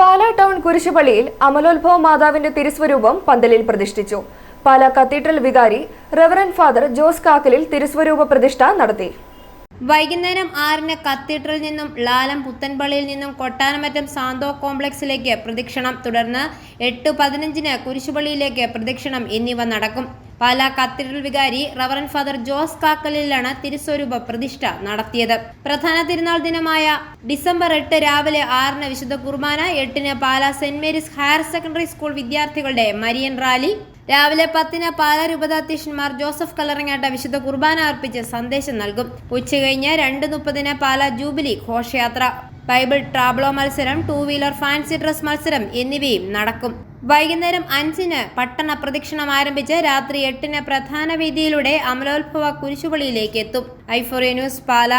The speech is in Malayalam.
പാലാ ടൗൺ കുരിശുപള്ളിയിൽ അമലോത്ഭവ മാതാവിന്റെ തിരുസ്വരൂപം പന്തലിൽ പ്രതിഷ്ഠിച്ചു. പാലാ കത്തീഡ്രൽ വികാരി റെവറൻ ഫാദർ ജോസ് കാക്കലിൽ തിരുസ്വരൂപ പ്രതിഷ്ഠ നടത്തി. വൈകുന്നേരം ആറിന് കത്തീഡ്രലിൽ നിന്നും ലാലം പുത്തൻപള്ളിയിൽ നിന്നും കൊട്ടാരമറ്റം സാന്തോ കോംപ്ലക്സിലേക്ക് പ്രദക്ഷിണം തുടർന്ന് എട്ട് പതിനഞ്ചിന് കുരിശുപള്ളിയിലേക്ക് പ്രദക്ഷിണം എന്നിവ നടക്കും. പാലാ കത്തീഡ്രൽ വികാരി റവറൻ ഫാദർ ജോസ് കാക്കലിലാണ് തിരുസ്വരൂപ പ്രതിഷ്ഠ നടത്തിയത്. പ്രധാന തിരുനാൾ ദിനമായ ഡിസംബർ എട്ട് രാവിലെ ആറിന് വിശുദ്ധ കുർബാന എട്ടിന് Pala saint Mary's higher secondary school വിദ്യാർത്ഥികളുടെ മരിയൻ റാലി രാവിലെ പത്തിന് പാലാ രൂപതാധ്യക്ഷന്മാർ ജോസഫ് കല്ലറങ്ങാട്ട വിശുദ്ധ കുർബാന അർപ്പിച്ച് സന്ദേശം നൽകും. ഉച്ചകഴിഞ്ഞ് രണ്ട് മുപ്പതിന് പാലാ ജൂബിലി ഘോഷയാത്ര. ബൈബിൾ ട്രാബ്ലോ മത്സരം ടൂ വീലർ ഫാൻസി ഡ്രസ് മത്സരം എന്നിവയും നടക്കും. വൈകുന്നേരം അഞ്ചിന് പട്ടണ പ്രദക്ഷിണം ആരംഭിച്ച് രാത്രി എട്ടിന് പ്രധാന വേദിയിലൂടെ അമലോത്ഭവ കുരിശുപള്ളിയിലേക്ക് എത്തും. ഐഫോറിയ ന്യൂസ് പാല.